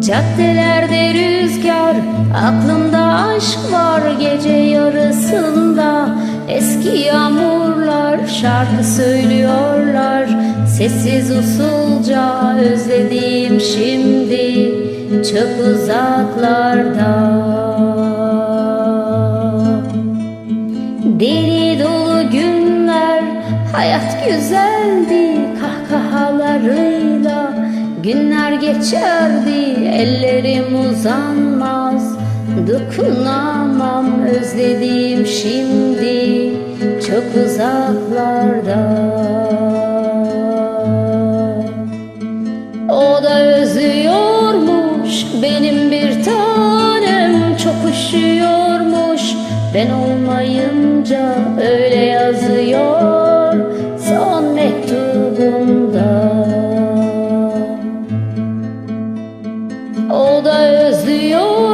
Caddelerde rüzgar, aklımda aşk var gece yarısında. Eski yağmurlar şarkı söylüyorlar Sessiz usulca özlediğim şimdi. Çok uzaklarda hayat güzeldi kahkahalarıyla. Günler geçerdi, ellerim uzanmaz. Dokunamam özlediğim şimdi çok uzaklarda. O da özlüyormuş benim bir tanem. Çok üşüyormuş Ben olmayınca öyle yazıyor old as the old.